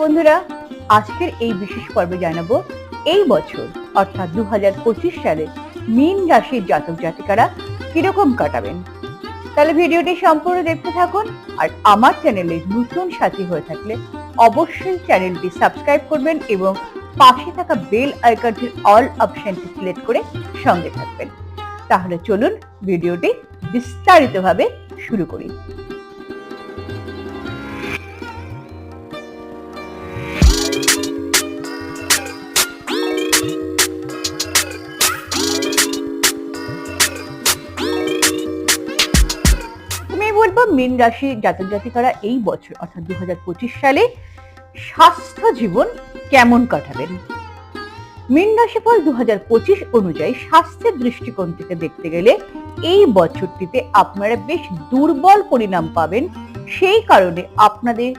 বন্ধুরা, আজকের এই বিশেষ পর্বে জানাব এই বছর, অর্থাৎ দু সালে মীন রাশির জাতক জাতিকারা কীরকম কাটাবেন। তাহলে ভিডিওটি সম্পূর্ণ দেখতে থাকুন আর আমার চ্যানেলে নতুন সাথী হয়ে থাকলে অবশ্যই চ্যানেলটি সাবস্ক্রাইব করবেন এবং পাশে থাকা বেল আইকনটির অল অপশনটি সিলেক্ট করে সঙ্গে থাকবেন। তাহলে চলুন ভিডিওটি বিস্তারিতভাবে শুরু করি। মীন রাশি জাতক জাতিকারা এই বছর, অর্থাৎ দু সালে, স্বাস্থ্য জীবন কেমন কাটাবেন? মীন রাশিফল দু অনুযায়ী স্বাস্থ্যের দৃষ্টিকোণ থেকে দেখতে গেলে এই বছরটিতে আপনারা বেশ দুর্বল পরিণাম পাবেন। সেই কারণে আপনাদের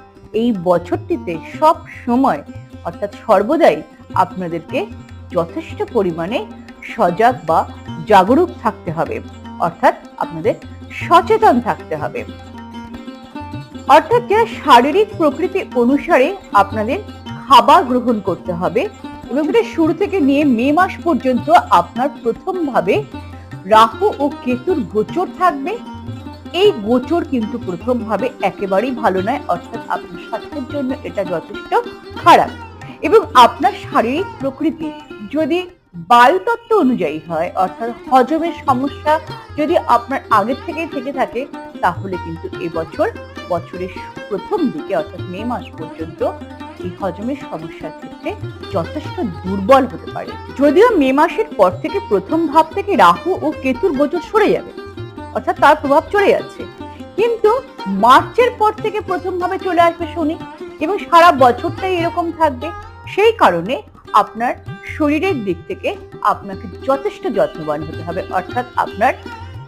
এই বছরটিতে সব সময়, অর্থাৎ সর্বদাই আপনাদেরকে যথেষ্ট পরিমাণে সজাগ বা জাগরুক থাকতে হবে। অর্থাৎ আপনাদের সচেতন থাকতে হবে। অর্থাৎ যারা শারীরিক প্রকৃতি অনুসারে আপনাদের খাবার গ্রহণ করতে হবে এবং এটা শুরু থেকে নিয়ে মে মাস পর্যন্ত আপনার প্রথম ভাবে রাহু ও কেতুর গোচর থাকবে। এই গোচর কিন্তু প্রথম ভাবে একেবারেই ভালো নয়, অর্থাৎ আপনার স্বাস্থ্যের জন্য এটা যথেষ্ট খারাপ। এবং আপনার শারীরিক প্রকৃতি যদি বায়ুতত্ত্ব অনুযায়ী হয়, অর্থাৎ হজমের সমস্যা যদি আপনার আগের থেকেই থেকে থাকে, তাহলে কিন্তু এবছর বছরের প্রথম দিকে, অর্থাৎ মে মাস পর্যন্ত, এই হজমের সমস্যার ক্ষেত্রে যথেষ্ট দুর্বল হতে পারে। যদিও মে মাসের পর থেকে প্রথম ভাব থেকে রাহু ও কেতুর গোচর সরে যাবে, অর্থাৎ তার প্রভাব চলে যাচ্ছে। কিন্তু মার্চের পর থেকে প্রথম ভাবে চলে আসবে শনি এবং সারা বছরটাই এরকম থাকবে। সেই কারণে আপনার শরীরের দিক থেকে আপনাকে যথেষ্ট যত্নবান হতে হবে। অর্থাৎ আপনার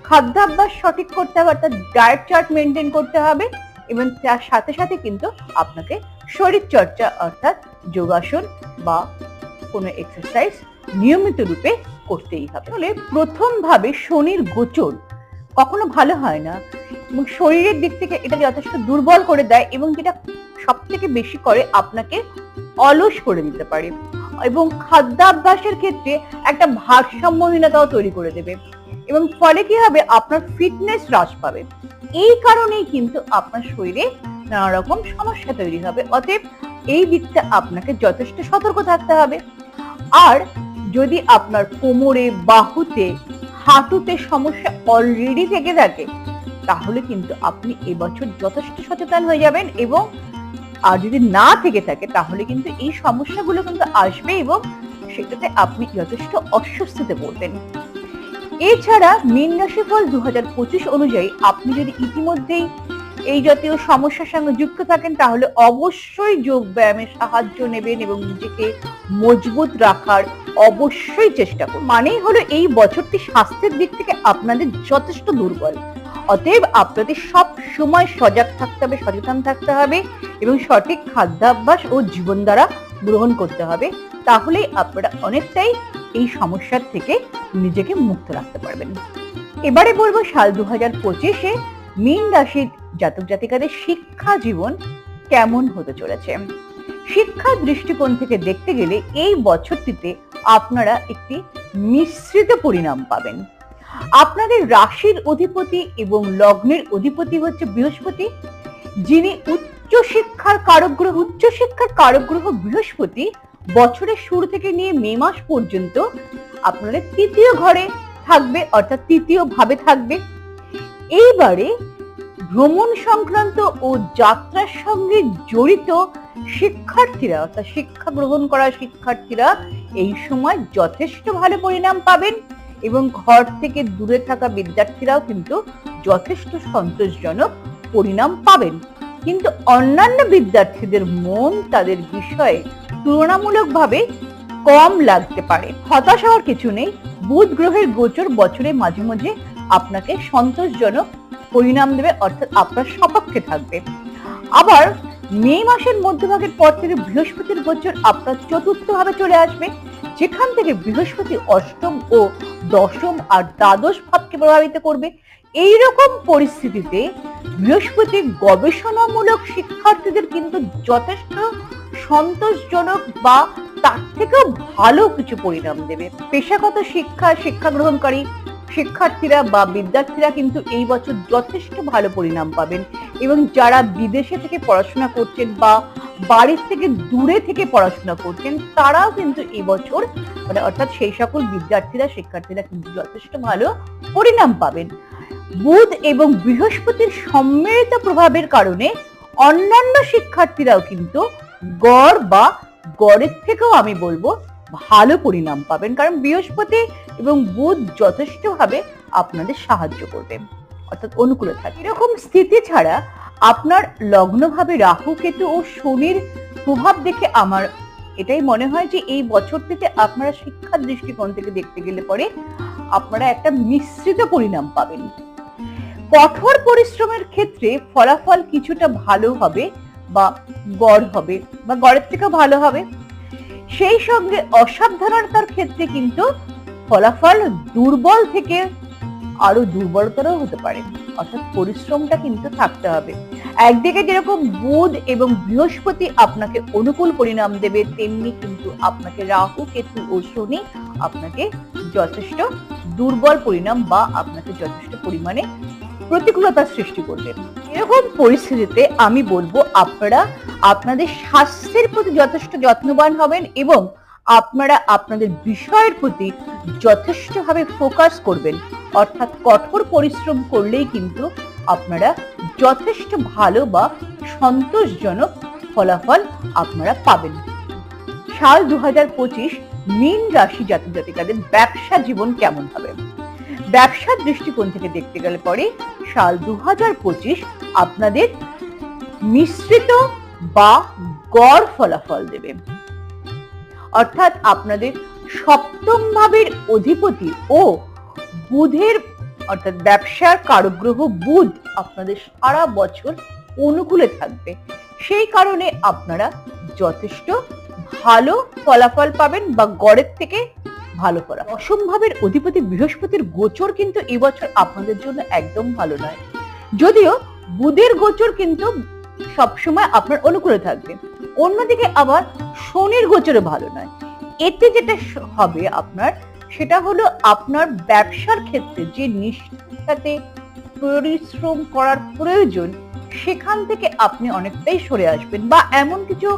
খাদ্যাভ্যাস সঠিক করতে হবে, অর্থাৎ ডায়েট চার্ট মেনটেন করতে হবে এবং তার সাথে সাথে কিন্তু আপনাকে শরীর চর্চা অর্থাৎ যোগাসন বা কোনো এক্সারসাইজ নিয়মিত রূপে করতেই হবে। তাহলে প্রথম ভাবে শনির গোচর কখনো ভালো হয় না এবং শরীরের দিক থেকে এটা যথেষ্ট দুর্বল করে দেয় এবং যেটা সব থেকে বেশি করে আপনাকে অলস করে দিতে পারে। এবং খাদ্যাভ্যাসের ক্ষেত্রে একটা ভারসাম্যহীনতাও তৈরি করে দেবে। এবং ফলে কি হবে? আপনার ফিটনেস হ্রাস পাবে। এই কারণেই কিন্তু আপনার শরীরে নানা রকম সমস্যা তৈরি হবে। অতএব এই দিকটা আপনাকে যথেষ্ট সতর্ক থাকতে হবে। আর যদি আপনার কোমরে, বাহুতে, হাঁটুতে সমস্যা অলরেডি থেকে থাকে, তাহলে কিন্তু আপনি এবছর যথেষ্ট সচেতন হয়ে যাবেন এবং আর যদি না থেকে থাকে, তাহলে কিন্তু এই সমস্যাগুলো কিন্তু আসবে এবং সেটাতে আপনি যথেষ্ট অস্বস্তিতে পড়বেন। এছাড়া মীন রাশিফল দু অনুযায়ী আপনি যদি ইতিমধ্যেই এই জাতীয় সমস্যার সঙ্গে যুক্ত থাকেন, তাহলে অবশ্যই যোগ ব্যায়ামের সাহায্য নেবেন এবং নিজেকে মজবুত রাখার অবশ্যই চেষ্টা করুন। মানেই হলো এই বছরটি স্বাস্থ্যের দিক থেকে আপনাদের যথেষ্ট দুর্বল। অতএব আপনাদের সব সময় সজাগ থাকতে হবে, সচেতন থাকতে হবে এবং সঠিক খাদ্যাভ্যাস ও জীবন দ্বারা গ্রহণ করতে হবে। তাহলেই আপনারা অনেকটাই এই সমস্যার থেকে নিজেকে মুক্ত রাখতে পারবেন। এবারে বলব সাল দু হাজার পঁচিশে মীন রাশির জাতক জাতিকাদের শিক্ষা জীবন কেমন হতে চলেছে। শিক্ষার দৃষ্টিকোণ থেকে দেখতে গেলে এই বছরটিতে আপনারা একটি মিশ্রিত পরিণাম পাবেন। আপনাদের রাশির অধিপতি এবং লগ্নের অধিপতি হচ্ছে বৃহস্পতি, যিনি উচ্চ শিক্ষার কারক গ্রহ উচ্চ শিক্ষার কারক গ্রহ বৃহস্পতি, বছরের শুরু থেকে নিয়ে মে মাস পর্যন্ত আপনাদের তৃতীয় ঘরে থাকবে, অর্থাৎ তৃতীয় ভাবে থাকবে। এইবারে ভ্রমণ সংক্রান্ত ও যাত্রার সঙ্গে জড়িত শিক্ষার্থীরা, অর্থাৎ শিক্ষা গ্রহণ করা শিক্ষার্থীরা এই সময় যথেষ্ট ভালো পরিণাম পাবেন। এবং ঘর থেকে দূরে থাকা বিদ্যার্থীরাও কিন্তু যথেষ্ট সন্তোষজনক পরিণাম পাবেন। কিন্তু অন্যান্য বিদ্যার্থীদের মন তাদের বিষয়ে তুলনামূলকভাবে কম লাগতে পারে। হতাশ হওয়ার কিছু নেই। বুধ গ্রহের গোচর বছরে মাঝে মাঝে আপনাকে সন্তোষজনক পরিণাম দেবে, অর্থাৎ আপনার সপক্ষে থাকবে। আবার মে মাসের মধ্যভাগের পর থেকে বৃহস্পতির গোচর আপনার চতুর্থ ভাবে চলে আসবে। যেখান থেকে বৃহস্পতি অষ্টম ও দশম আর দ্বাদশ ভাবকে প্রভাবিত করবে এই রকম পরিস্থিতিতে বৃহস্পতি গবেষণামূলক শিক্ষার্থীদের কিন্তু যথেষ্ট সন্তোষজনক বা তার থেকেও ভালো কিছু পরিণাম দেবে। পেশাগত শিক্ষা শিক্ষা গ্রহণকারী শিক্ষার্থীরা বা বিদ্যার্থীরা কিন্তু এই বছর যথেষ্ট ভালো পরিণাম পাবেন। এবং যারা বিদেশে থেকে পড়াশোনা করছেন বা বাড়ির থেকে দূরে থেকে পড়াশোনা করছেন, তারাও কিন্তু এই বছর মানে অর্থাৎ সেই সকল বিদ্যার্থীরা, শিক্ষার্থীরা কিন্তু যথেষ্ট ভালো পরিণাম পাবেন। বুধ এবং বৃহস্পতির সম্মিলিত প্রভাবের কারণে অন্যান্য শিক্ষার্থীরাও কিন্তু গড় বা গড়ের থেকেও আমি বলব ভালো পরিণাম পাবেন। কারণ বৃহস্পতি এবং বুধ যথেষ্টভাবে আপনাদের সাহায্য করবে। অর্থাৎ অনুকূলে থাকে। এরকম স্থিতি ছাড়া আপনার লগ্নভাবে রাহু, কেতু ও শনির প্রভাব দেখে আমার এটাই মনে হয় যে এই বছর থেকে আপনারা শিক্ষার দৃষ্টিকোণ থেকে দেখতে গেলে পরে আপনারা একটা মিশ্রিত পরিণাম পাবেন। কঠোর পরিশ্রমের ক্ষেত্রে ফলাফল কিছুটা ভালো হবে বা গড় হবে বা গড়ের থেকেও ভালো হবে। সেই সঙ্গে অসাবধানতার ক্ষেত্রে কিন্তু ফলাফল দুর্বল থেকে আরও দুর্বলতরও হতে পারে। অর্থাৎ পরিশ্রমটা কিন্তু থাকতে হবে। একদিকে যেরকম বুধ এবং বৃহস্পতি আপনাকে অনুকূল পরিণাম দেবে, তেমনি কিন্তু আপনাকে রাহু, কেতু ও শনি আপনাকে যথেষ্ট দুর্বল পরিণাম বা আপনাকে যথেষ্ট পরিমাণে প্রতিকূলতার সৃষ্টি করবে। এরকম পরিস্থিতিতে আমি বলব, আপনারা আপনাদের স্বাস্থ্যের প্রতি যথেষ্ট যত্নবান হবেন এবং আপনারা আপনাদের বিষয়ের প্রতি যথেষ্টভাবে ফোকাস করবেন। অর্থাৎ কঠোর পরিশ্রম করলেই কিন্তু আপনারা যথেষ্ট ভালো বা সন্তোষজনক ফলাফল আপনারা পাবেন। সাল দু হাজার পঁচিশ মীন রাশি জাতক জাতিকাদের ব্যবসা জীবন কেমন হবে? ব্যবসার দৃষ্টিকোণ থেকে দেখতে গেলে পরে সাল দু হাজার পঁচিশ আপনাদের মিশ্রিত বা গড় ফলাফল দেবে। অর্থাৎ আপনাদের সপ্তম ভাবের অধিপতি ও বুধের অর্থাৎ ব্যবসার কারগ্রহ বুধ আপনাদের সারা বছর অনুকূলে থাকবে। সেই কারণে আপনারা যথেষ্ট ভালো ফলাফল পাবেন বা গড়ের থেকে ভালো করা অসম ভাবের অধিপতি বৃহস্পতির গোচর কিন্তু এবছর আপনাদের জন্য একদম ভালো নয়। যদিও বুধের গোচর কিন্তু সবসময় আপনার অনুকূলে থাকবে। অন্যদিকে আবার শনির গোচরে ভালো নয়। এতে যেটা হবে আপনার, সেটা হলো আপনার ব্যবসার ক্ষেত্রে যে নিষ্ঠাতে পরিশ্রম করার প্রয়োজন, সেখান থেকে আপনি অনেকটাই সরে আসবেন বা এমন কিছু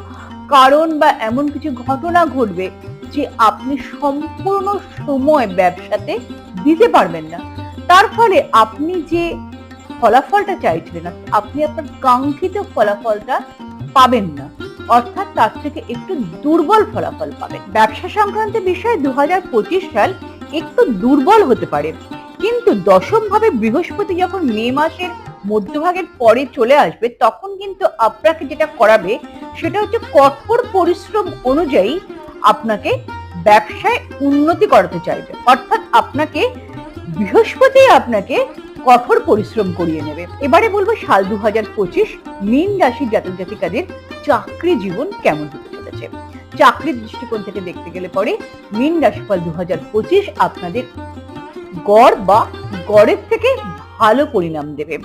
কারণ বা এমন কিছু ঘটনা ঘটবে যে আপনি সম্পূর্ণ সময় ব্যবসাতে দিতে পারবেন না। তার ফলে আপনি যে ফলাফলটা চাইছিলেন আপনি আপনার কাঙ্ক্ষিত ফলাফলটা পাবেন না। অর্থাৎ তার থেকে একটু দুর্বল ফলাফল পাবেন। ব্যবসা সংক্রান্ত বিষয়ে দু সাল একটু দুর্বল হতে পারে। কিন্তু দশম ভাবে বৃহস্পতি যখন মে মাসের মধ্যভাগের পরে চলে আসবে, তখন কিন্তু আপনাকে যেটা করাবে, সেটা হচ্ছে কঠোর পরিশ্রম অনুযায়ী আপনাকে ব্যবসায় উন্নতি করাতে চাইবে। অর্থাৎ আপনাকে বৃহস্পতি আপনাকে কঠোর পরিশ্রম করিয়ে নেবে। এবারে বলব সাল দু হাজার পঁচিশ মীন রাশির জাতক জাতিকাদের চাকরি জীবন কেমন হতে চলেছে? চাকরির দৃষ্টিকোণ থেকে দেখতে গেলে পরে মীন রাশিফল দু হাজার পঁচিশ আপনাদের গড় বা গড়ের থেকে ভালো পরিণাম দেবে।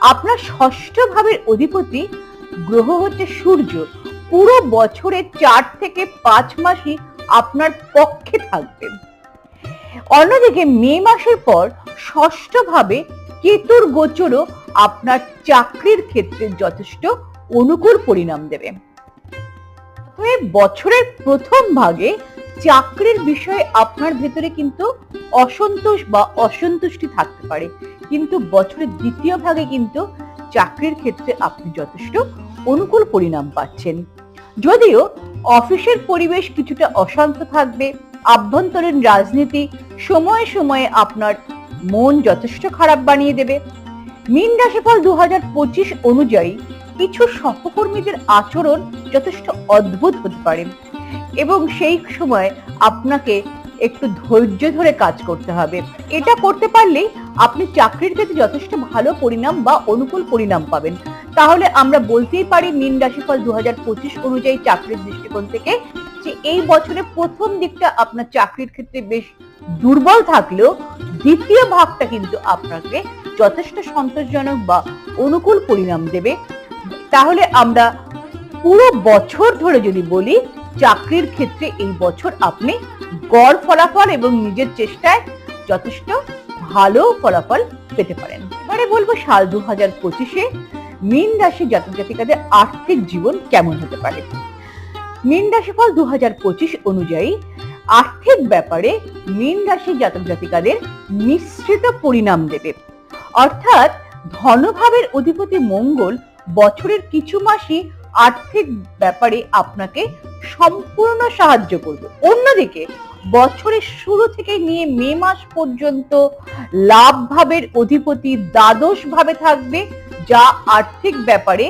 আপনার ষষ্ঠ ভাবের অধিপতি গ্রহ হচ্ছে সূর্য। পুরো বছরের চার থেকে পাঁচ মাসই আপনার পক্ষে থাকবে। অন্যদিকে মে মাসের পর ষষ্ঠ ভাবে কেতুর গোচরও আপনার চাকরির ক্ষেত্রে যথেষ্ট অনুকূল পরিণাম দেবে। বছরের প্রথম ভাগে চাকরির বিষয়ে আপনার ভেতরে কিন্তু অসন্তোষ বা অসন্তুষ্টি থাকতে পারে। কিন্তু বছরের দ্বিতীয় ভাগে কিন্তু চাকরির ক্ষেত্রে আপনি যথেষ্ট অনুকূল পরিণাম পাচ্ছেন। যদিও অফিসের পরিবেশ কিছুটা অশান্ত থাকবে আভ্যন্তরীণ রাজনীতি সময়ে সময়ে আপনার মন যথেষ্ট খারাপ বানিয়ে দেবে। মীন রাশিফল দু হাজার পঁচিশ অনুযায়ী কিছু সহকর্মীদের আচরণ যথেষ্ট অদ্ভুত হতে পারে এবং সেই সময় আপনাকে একটু ধৈর্য ধরে কাজ করতে হবে। এটা করতে পারলেই আপনি চাকরির ক্ষেত্রে যথেষ্ট ভালো পরিণাম বা অনুকূল পরিণাম পাবেন। তাহলে আমরা বলতেই পারি মীন রাশিফল দু হাজার পঁচিশ অনুযায়ী চাকরির দৃষ্টিকোণ থেকে যে এই বছরের প্রথম দিকটা আপনার চাকরির ক্ষেত্রে বেশ দুর্বল থাকলেও দ্বিতীয় ভাগটা কিন্তু আপনাকে যথেষ্ট সন্তোষজনক বা অনুকূল পরিণাম দেবে। তাহলে আমরা পুরো বছর ধরে যদি বলি, চাকরির ক্ষেত্রে এই বছর আপনি গড় ফলাফল এবং নিজের চেষ্টায় যথেষ্ট ভালো ফলাফল পেতে পারেন। এবারে বলব সাল দু হাজার পঁচিশে মীন রাশি জাতক জাতিকাদের আর্থিক জীবন কেমন হতে পারে? মীন রাশিফল দু হাজার পঁচিশ অনুযায়ী আর্থিক ব্যাপারে মীন রাশি জাতক জাতিকাদের মিশ্রিত পরিণাম দেবে। অর্থাৎ ধনভাবের অধিপতি মঙ্গল বছরের কিছু মাসই আর্থিক ব্যাপারে আপনাকে সম্পূর্ণ সাহায্য করবে। অন্যদিকে, বছরের শুরু থেকে নিয়ে মে মাস পর্যন্ত লাভ ভাবের অধিপতি দ্বাদশ ভাবে থাকবে, যা আর্থিক ব্যাপারে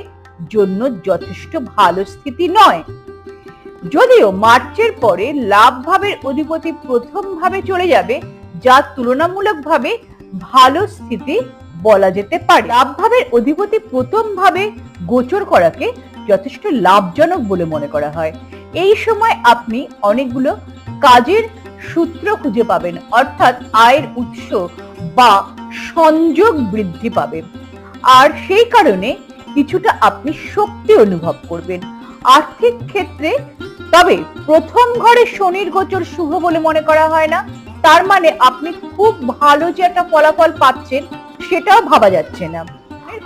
জন্য যথেষ্ট ভালো স্থিতি নয়। যদিও মার্চের পরে লাভ ভাবের অধিপতি প্রথম ভাবে চলে যাবে, যা তুলনামূলকভাবে ভালো স্থিতি বলা যেতে পারে। লাভ ভাবের অধিপতি প্রথম ভাবে গোচর করাকে যথেষ্ট লাভজনক বলে মনে করা হয়। এই সময় আপনি অনেকগুলো কাজের সূত্র খুঁজে পাবেন, অর্থাৎ আয়ের উৎস বা সংযোগ বৃদ্ধি পাবে। আর সেই কারণে কিছুটা আপনি শক্তি অনুভব করবেন। আর্থিক ক্ষেত্রে তবে প্রথম ঘরে শনির গোচর শুভ বলে মনে করা হয় না। তার মানে আপনি খুব ভালো যে একটা ফলাফল পাচ্ছেন, সেটাও ভাবা যাচ্ছে না।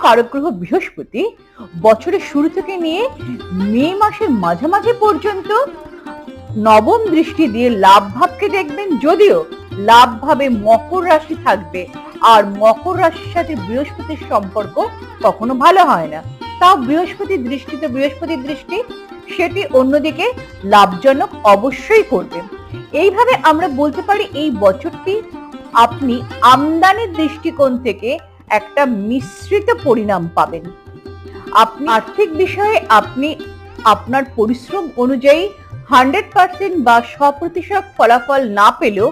কারক বৃহস্পতি বছরের শুরু থেকে নিয়ে মে মাসের মাঝামাঝি পর্যন্ত নবম দৃষ্টি দিয়ে লাভ ভাবকে দেখবেন, যদিও লাভ ভাবে মকর রাশি থাকবে। আর মকর রাশির সাথে বৃহস্পতির সম্পর্ক কখনো ভালো হয় না। তাও বৃহস্পতির দৃষ্টিতে বৃহস্পতির দৃষ্টি, সেটি অন্যদিকে লাভজনক অবশ্যই করবে। এইভাবে আমরা বলতে পারি এই বছরটি আপনি আমদানির দৃষ্টিকোণ থেকে একটা মিশ্রিত পরিণাম পাবেন। আপনি আর্থিক বিষয়ে আপনি আপনার পরিশ্রম অনুযায়ী হান্ড্রেড পার্সেন্ট বা শতপ্রতিশত ফলাফল না পেলেও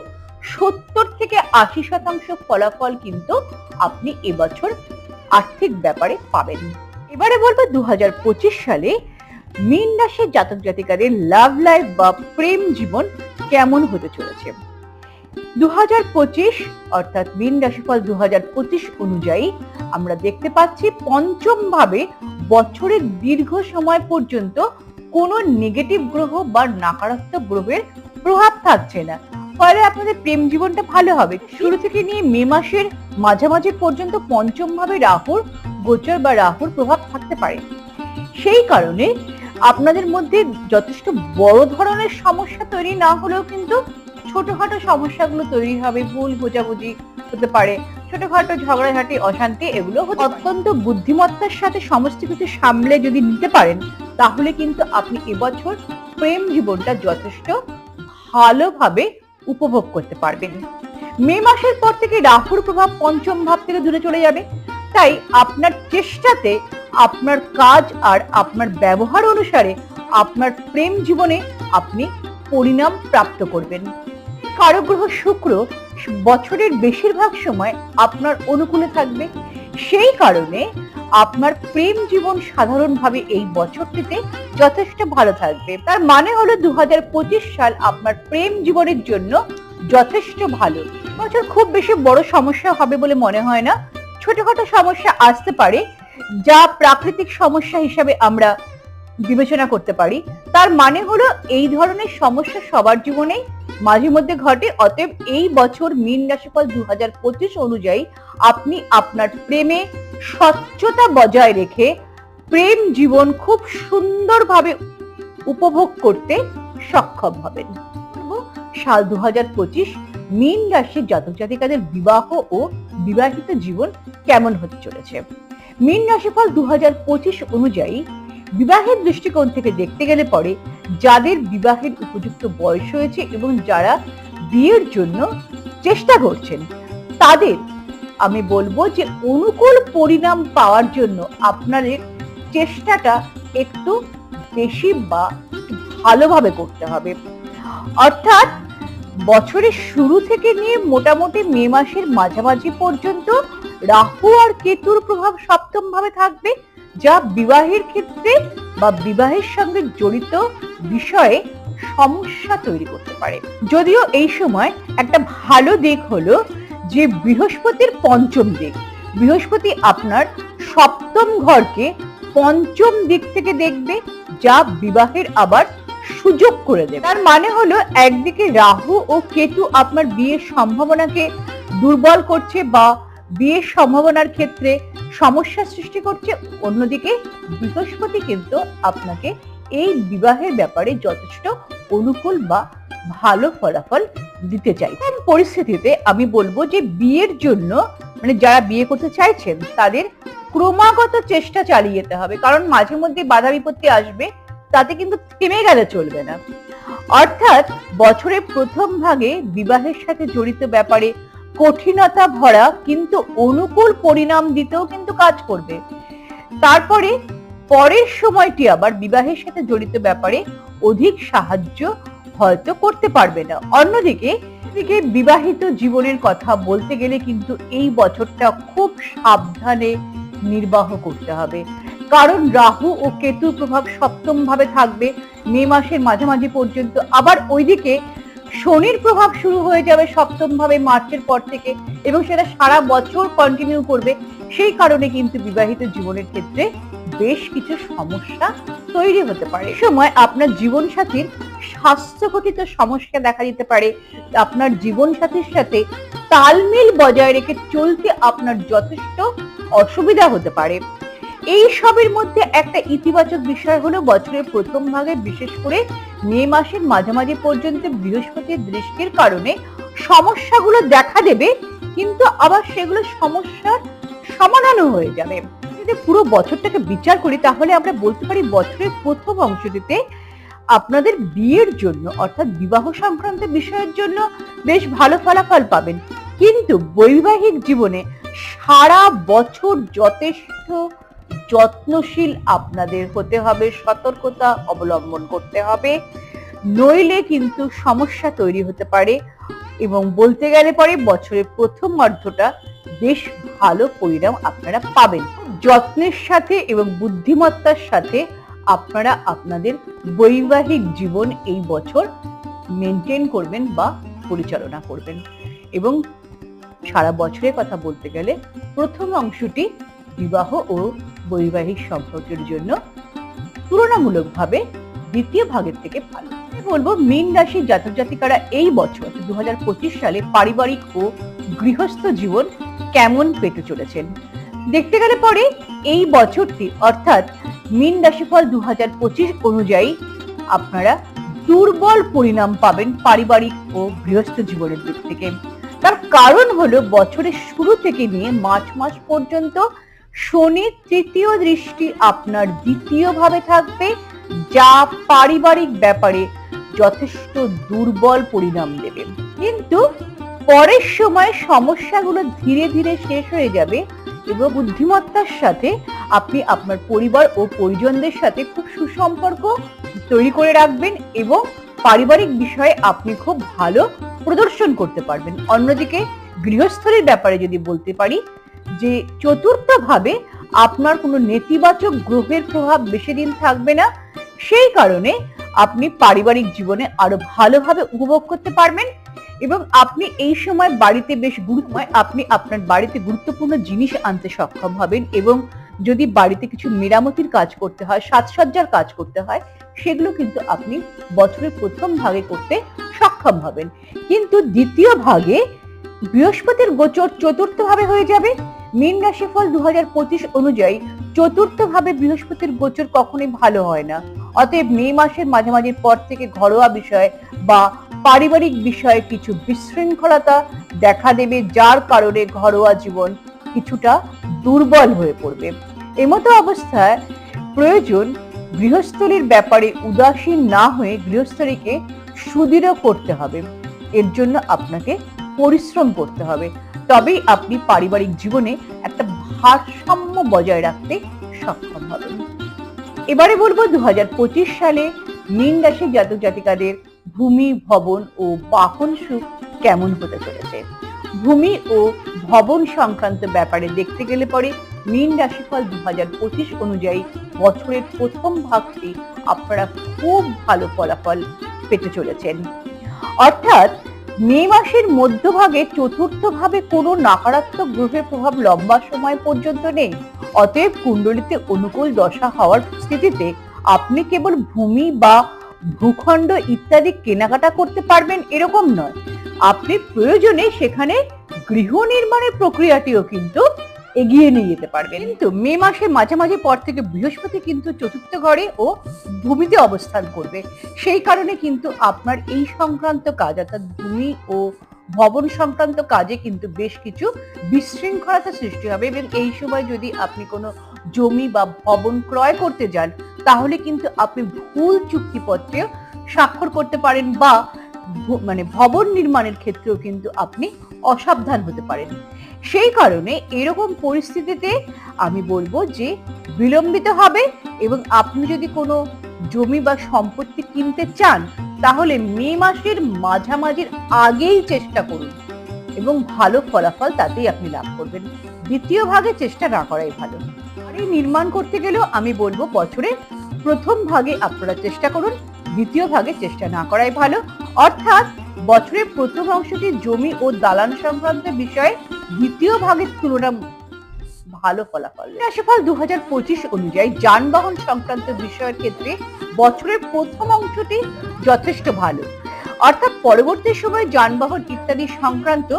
সত্তর থেকে আশি শতাংশ ফলাফল কিন্তু আপনি এবছর আর্থিক ব্যাপারে পাবেন। এবারে বলব দু হাজার পঁচিশ সালে মীন রাশির জাতক জাতিকাদের লাভ লাইফ বা প্রেম জীবন কেমন হতে চলেছে? দু হাজার পঁচিশ, অর্থাৎ মীন রাশিফল দু অনুযায়ী আমরা দেখতে পাচ্ছি পঞ্চম ভাবে বছরের দীর্ঘ সময় পর্যন্ত কোনো নেগেটিভ গ্রহ বা নাকারাত্মক গ্রহের প্রভাব থাকছে না। ফলে আপনাদের প্রেম জীবনটা ভালো হবে। শুরু থেকে নিয়ে মে মাসের মাঝামাঝি পর্যন্ত পঞ্চম ভাবে রাহুর গোচর বা রাহুর প্রভাব থাকতে পারে। সেই কারণে আপনাদের মধ্যে যথেষ্ট বড় ধরনের সমস্যা তৈরি না হলেও কিন্তু ছোটখাটো সমস্যাগুলো তৈরি হবে, ভুল বোঝাবুঝি হতে পারে। ছোটখাটো ঝগড়াঝাটি, অশান্তি এগুলো অত্যন্ত বুদ্ধিমত্তার সাথে সমস্ত কিছু সামলে যদি নিতে পারেন, তাহলে কিন্তু আপনি এবছর প্রেম জীবনটা যথেষ্ট ভালোভাবে উপভোগ করতে পারবেন। মে মাসের পর থেকে রাহুর প্রভাব পঞ্চম ভাব থেকে দূরে চলে যাবে। তাই আপনার চেষ্টাতে আপনার কাজ আর আপনার ব্যবহার অনুসারে আপনার প্রেম জীবনে আপনি পরিণাম প্রাপ্ত করবেন। গ্রহ শুক্র বছরের বেশিরভাগ সময় আপনার অনুকূলে থাকবে। সেই কারণে আপনার প্রেম জীবন সাধারণভাবে এই বছরটিতে যথেষ্ট ভালো থাকবে। তার মানে হলো দু সাল আপনার প্রেম জীবনের জন্য যথেষ্ট ভালো। বছর খুব বেশি বড় সমস্যা হবে বলে মনে হয় না। ছোটখাটো সমস্যা আসতে পারে, যা প্রাকৃতিক সমস্যা হিসাবে আমরা বিবেচনা করতে পারি। তার মানে হলো এই ধরনের সমস্যা সবার জীবনেই মাঝে মধ্যে ঘটে। অতএব এই বছর মীন রাশিফল দু অনুযায়ী আপনি আপনার প্রেমে স্বচ্ছতা বজায় রেখে প্রেম জীবন খুব সুন্দরভাবে উপভোগ করতে সক্ষম হবেন। সাল দু মীন রাশির জাতক জাতিকাদের বিবাহ ও বিবাহিত জীবন কেমন হতে চলেছে? মীন রাশিফল দু হাজার পঁচিশ অনুযায়ী বিবাহের দৃষ্টিকোণ থেকে দেখতে গেলে পরে যাদের বিবাহের উপযুক্ত বয়স হয়েছে এবং যারা বিয়ের জন্য চেষ্টা করছেন, তাদের আমি বলব যে অনুকূল পরিণাম পাওয়ার জন্য আপনাদের চেষ্টাটা একটু বেশি বা ভালোভাবে করতে হবে। অর্থাৎ বছরের শুরু থেকে নিয়ে মোটামুটি মে মাসের মাঝামাঝি পর্যন্ত রাহু আর কেতুর প্রভাব সপ্তম ভাবে থাকবে। যা বিবাহের ক্ষেত্রে বা বিবাহের সঙ্গে জড়িত বিষয়ে সমস্যা তৈরি করতে পারে। যদিও এই সময় একটা ভালো দিক হলো যে বৃহস্পতির পঞ্চম দিক। বৃহস্পতি আপনার সপ্তম ঘরকে পঞ্চম দিক থেকে দেখবে, যা বিবাহের আবার সুযোগ করে দেবে। তার মানে হলো একদিকে রাহু ও কেতু আপনার বিয়ের সম্ভাবনাকে দুর্বল করছে বা বিয়ের সম্ভাবনার ক্ষেত্রে সমস্যা সৃষ্টি করছে। অন্যদিকে বৃহস্পতি কিন্তু আপনাকে এই বিবাহের ব্যাপারে যথেষ্ট অনুকূল বা ভালো ফলাফল দিতে চাই। পরিস্থিতিতে আমি বলব যে বিয়ের জন্য মানে যারা বিয়ে করতে চাইছেন, তাদের ক্রমাগত চেষ্টা চালিয়ে যেতে হবে। কারণ মাঝে মধ্যে বাধা বিপত্তি আসবে, তাতে কিন্তু থেমে গেলে চলবে না। অর্থাৎ বছরের প্রথম ভাগে বিবাহের সাথে জড়িত ব্যাপারে কঠিনতা ভরা কিন্তু অনুকূল পরিণাম দিতেও কিন্তু কাজ করবে। তারপরে পরের সময়টি আবার বিবাহের সাথে জড়িত ব্যাপারে অধিক সাহায্য হয়তো করতে পারবে না। অন্যদিকে দিকে বিবাহিত জীবনের কথা বলতে গেলে কিন্তু এই বছরটা খুব সাবধানে নির্বাহ করতে হবে। কারণ রাহু ও কেতুর প্রভাব সপ্তম ভাবে থাকবে। মে মাসের মাঝামাঝি পর্যন্ত। আবার ওইদিকে শনির প্রভাব শুরু হয়ে যাবে সপ্তম ভাবে মার্চের পর থেকে এবং সেটা সারা বছর কন্টিনিউ করবে। সেই কারণে কিন্তু বিবাহিত জীবনের ক্ষেত্রে বেশ কিছু সমস্যা তৈরি হতে পারে। সময় আপনার জীবন সাথীর স্বাস্থ্যঘটিত সমস্যা দেখা দিতে পারে। আপনার জীবন সাথীর সাথে তালমিল বজায় রেখে চলতে আপনার যথেষ্ট অসুবিধা হতে পারে। এই সবের মধ্যে একটা ইতিবাচক বিষয় হলো বছরের প্রথম ভাগে, বিশেষ করে মে মাসের মাঝামাঝি পর্যন্ত বৃহস্পতির দৃষ্টির কারণে সমস্যাগুলো দেখা দেবে, কিন্তু আবার সেগুলো সমস্যার সমাধানও হয়ে যাবে। যদি পুরো বছরটাকে বিচার করি, তাহলে আমরা বলতে পারি বছরের প্রথম অংশটিতে আপনাদের বিয়ের জন্য, অর্থাৎ বিবাহ সংক্রান্ত বিষয়ের জন্য বেশ ভালো ফলাফল পাবেন। কিন্তু বৈবাহিক জীবনে সারা বছর যথেষ্ট যত্নশীল আপনাদের হতে হবে, সতর্কতা অবলম্বন করতে হবে। নইলে কিন্তু সমস্যা তৈরি হতে পারে এবং বলতে গেলে পরে বছরের প্রথম অর্ধটা বেশ ভালো পরিণাম আপনারা পাবেন। যত্নের সাথে এবং বুদ্ধিমত্তার সাথে আপনারা আপনাদের বৈবাহিক জীবন এই বছর মেনটেন করবেন বা পরিচালনা করবেন। এবং সারা বছরের কথা বলতে গেলে প্রথম অংশটি বিবাহ ও বৈবাহিক সম্পর্কের জন্য তুলনামূলকভাবে দ্বিতীয় ভাগের থেকে ভালো। বলব, মীন রাশির জাতক জাতিকারা এই বছর দু সালে পারিবারিক ও গৃহস্থ জীবন কেমন পেতে চলেছেন? দেখতে গেলে পরে এই বছরটি, অর্থাৎ মীন রাশিফল দু হাজার পঁচিশ অনুযায়ী আপনারা দুর্বল পরিণাম পাবেন পারিবারিক ও গৃহস্থ জীবনের দিক থেকে। তার কারণ হলো, বছরের শুরু থেকে নিয়ে মার্চ মাস পর্যন্ত শনির তৃতীয় দৃষ্টি আপনার দ্বিতীয় ভাবে থাকবে, যা পারিবারিক ব্যাপারে যথেষ্ট দুর্বল পরিণাম দেবে। কিন্তু পরের সময় সমস্যাগুলো ধীরে ধীরে শেষ হয়ে যাবে এবং বুদ্ধিমত্তার সাথে আপনি আপনার পরিবার ও পরিজনদের সাথে খুব সুসম্পর্ক তৈরি করে রাখবেন এবং পারিবারিক বিষয়ে আপনি খুব ভালো প্রদর্শন করতে পারবেন। অন্যদিকে গৃহস্থলীর ব্যাপারে যদি বলতে পারি যে চতুর্থ ভাবে আপনার কোনো নেতিবাচক গ্রহের প্রভাব বেশি দিন থাকবে না, সেই কারণে আপনি পারিবারিক জীবনে আরও ভালোভাবে উপভোগ করতে পারবেন এবং আপনি এই সময় বাড়িতে বেশ গুরুত্ব আপনি আপনার বাড়িতে গুরুত্বপূর্ণ জিনিস আনতে সক্ষম হবেন এবং যদি বাড়িতে কিছু মেরামতির কাজ করতে হয়, সাজসজ্জার কাজ করতে হয়, সেগুলো কিন্তু আপনি বছরের প্রথম ভাগে করতে সক্ষম হবেন। কিন্তু দ্বিতীয় ভাগে বৃহস্পতির গোচর চতুর্থ ভাবে হয়ে যাবে। মীন রাশিফল দু অনুযায়ী চতুর্থ ভাবে বৃহস্পতির গোচর কখনোই ভালো হয় না। অতএব মে মাসের মাঝামাঝির পর থেকে ঘরোয়া বিষয় বা পারিবারিক বিষয়ে কিছু বিশৃঙ্খলতা দেখা দেবে, যার কারণে ঘরোয়া জীবন কিছুটা দুর্বল হয়ে পড়বে। এমতো অবস্থায় প্রয়োজন গৃহস্থলীর ব্যাপারে উদাসীন না হয়ে গৃহস্থলীকে সুদৃঢ় করতে হবে। এর জন্য আপনাকে পরিশ্রম করতে হবে। তবেই আপনি পারিবারিক জীবনে একটা ভারসাম্য বজায় রাখতে সক্ষম হবেন। এবারে বলব দু হাজার পঁচিশ সালে মীন রাশি জাতক জাতিকাদের ভূমি, ভবন ও বাহন সুখ কেমন হতে চলেছে? ভূমি ও ভবন সংক্রান্ত ব্যাপারে দেখতে গেলে পরে মীন রাশিফল দু অনুযায়ী বছরের প্রথম ভাগটি আপনারা খুব ভালো ফলাফল পেতে চলেছেন। অর্থাৎ মে মাসের মধ্যভাগে চতুর্থ ভাবে কোনো নাকারাত্মক গ্রহের প্রভাব লম্বা সময় পর্যন্ত নেই। অতএব কুণ্ডলিতে অনুকূল দশা হওয়ার স্থিতিতে আপনি কেবল ভূমি বা ভূখণ্ড ইত্যাদি কেনাকাটা করতে পারবেন এরকম নয়। আপনি প্রয়োজনে সেখানে গৃহ নির্মাণের প্রক্রিয়াটিও কিন্তু এগিয়ে নিয়ে যেতে পারবেন কিন্তু মে মাসের মাঝামাঝি পর থেকে বৃহস্পতি কিন্তু চতুর্থ ঘরে ও ভূমিতে অবস্থান করবে। সেই কারণে কিন্তু আপনার এই সংক্রান্ত কাজ অর্থাৎ ভূমি ও ভবন সংক্রান্ত কাজে কিন্তু বেশ কিছু বিশৃঙ্খলতা সৃষ্টি হবে এবং এই সময় যদি আপনি কোনো জমি বা ভবন ক্রয় করতে যান, তাহলে কিন্তু আপনি ভুল চুক্তিপত্রে স্বাক্ষর করতে পারেন বা মানে ভবন নির্মাণের ক্ষেত্রেও কিন্তু আপনি অসাবধান হতে পারেন। সেই কারণে এরকম পরিস্থিতিতে আমি বলব যে বিলম্বিত হবে এবং আপনি যদি কোনো জমি বা সম্পত্তি কিনতে চান, তাহলে মে মাসের মাঝামাঝির আগেই চেষ্টা করুন এবং ভালো ফলাফল তাতেই আপনি লাভ করবেন। দ্বিতীয় ভাগে চেষ্টা না করাই ভালো। বাড়ি নির্মাণ করতে গেলেও আমি বলব বছরে প্রথম ভাগে আপনারা চেষ্টা করুন, দ্বিতীয় ভাগে চেষ্টা না করাই ভালো। অর্থাৎ বছরের প্রথম অংশটি জমি ও দালান সংক্রান্ত বিষয়ে দ্বিতীয় ভাগের তুলনা ভালো ফলাফল। রাশিফল দু অনুযায়ী যানবাহন সংক্রান্ত বিষয়ের ক্ষেত্রে বছরের প্রথম অংশটি যথেষ্ট ভালো। অর্থাৎ পরবর্তী সময়ে যানবাহন ইত্যাদি সংক্রান্ত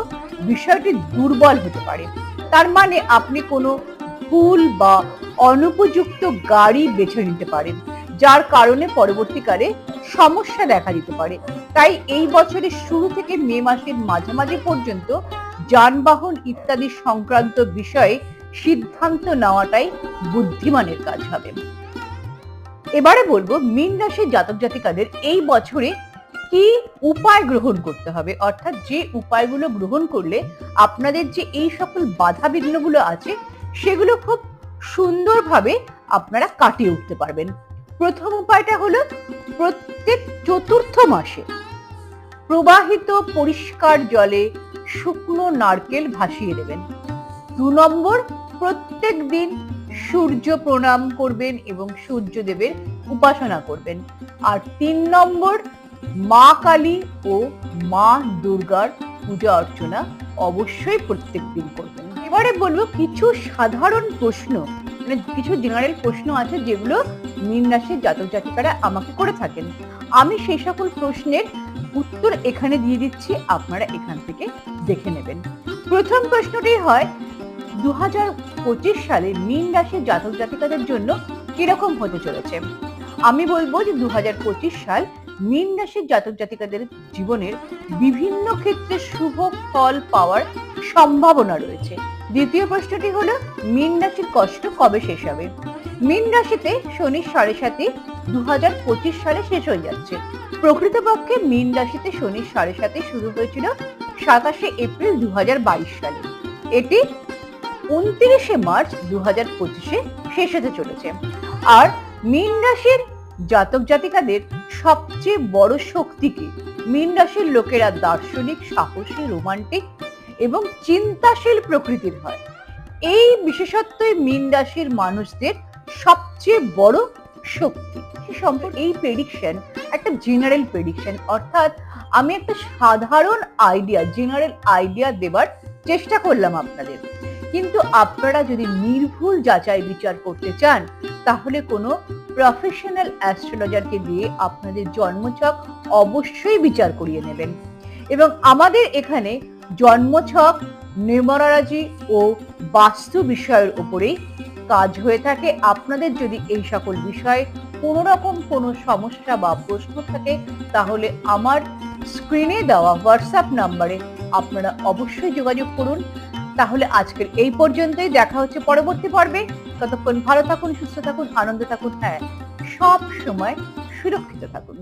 বিষয়টি দুর্বল হতে পারে। তার মানে আপনি কোনো ভুল বা অনুপযুক্ত গাড়ি বেছে নিতে পারেন, যার কারণে পরবর্তীকালে সমস্যা দেখা দিতে পারে। তাই এই বছরের শুরু থেকে মে মাসের মাঝামাঝি পর্যন্ত যানবাহন ইত্যাদি সংক্রান্ত বিষয়ে সিদ্ধান্ত নেওয়াটাই বুদ্ধিমানের কাজ হবে। এবারে বলব, মীন রাশির জাতক জাতিকাদের এই বছরে কি উপায় গ্রহণ করতে হবে? অর্থাৎ যে উপায়গুলো গ্রহণ করলে আপনাদের যে এই সকল বাধা বিঘ্নগুলো আছে, সেগুলো খুব সুন্দরভাবে আপনারা কাটিয়ে উঠতে পারবেন। প্রথম উপায়টা হলো প্রত্যেক চতুর্থ মাসে প্রবাহিত পরিষ্কার জলে শুকনো নারকেল ভাসিয়ে দেবেন। দু নম্বর, প্রত্যেক দিন সূর্য প্রণাম করবেন এবং সূর্যদেবের উপাসনা করবেন। আর তিন নম্বর, মা কালী ও মা দুর্গার পূজা অর্চনা অবশ্যই প্রত্যেক দিন করবেন। এবারে বলব কিছু সাধারণ প্রশ্ন মানে কিছু জেনারেল প্রশ্ন আছে যেগুলো মীন রাশির জাতক জাতিকারা আমাকে করে থাকেন। আমি সেই সকল প্রশ্নের উত্তর এখানে দিয়ে দিচ্ছি, আপনারা এখান থেকে দেখে নেবেন। প্রথম প্রশ্নটি হয় দু সালে মীন রাশির জাতক জাতিকাদের জন্য কীরকম হতে চলেছে? আমি বলব যে দু হাজার পঁচিশ সাল মীন রাশির জাতক জাতিকাদের জীবনের বিভিন্ন ক্ষেত্রে শুভ ফল পাওয়ার সম্ভাবনা রয়েছে। দ্বিতীয় প্রশ্নটি হলো, মীন রাশির কষ্ট কবে শেষ হবে? মীন রাশিতে শনি সাড়ে সাথে দু সালে শেষ হয়ে যাচ্ছে। প্রকৃতপক্ষে মীন রাশিতে শনি সাড়ে সাথে শুরু হয়েছিল সাতাশে এপ্রিল দু সালে। এটি উনত্রিশে মার্চ দু হাজার পঁচিশে শেষ হতে চলেছে। আর মীন রাশির জাতক জাতিকাদের সবচেয়ে বড় শক্তি কি? মীন রাশির লোকেরা দার্শনিক, সাহসী, রোমান্টিক এবং চিন্তাশীল প্রকৃতির হয়। এই বিশেষত্বই মীন রাশির মানুষদের সবচেয়ে বড় শক্তি। সম্পর্কে এই প্রেডিকশন একটা জেনারেল প্রেডিকশন অর্থাৎ আমি একটা সাধারণ আইডিয়া জেনারেল আইডিয়া দেবার চেষ্টা করলাম আপনাদের। কিন্তু আপনারা যদি নির্ভুল যাচাই বিচার করতে চান, তাহলে কোনো প্রফেশনাল অ্যাস্ট্রোলজারকে দিয়ে আপনাদের জন্মছক অবশ্যই বিচার করিয়ে নেবেন। এবং আমাদের এখানে জন্মছক নিউমারোলজি ও বাস্তু বিষয়ের উপরেই কাজ হয়ে থাকে। আপনাদের যদি এই সকল বিষয়ে কোনো রকম কোনো সমস্যা বা প্রশ্ন থাকে, তাহলে আমার স্ক্রিনে দেওয়া হোয়াটসঅ্যাপ নাম্বারে আপনারা অবশ্যই যোগাযোগ করুন। তাহলে আজকের এই পর্যন্তই। দেখা হচ্ছে পরবর্তী পর্বে। ততক্ষণ ভালো থাকুন, সুস্থ থাকুন, আনন্দ থাকুন হ্যাঁ সব সময় সুরক্ষিত থাকুন।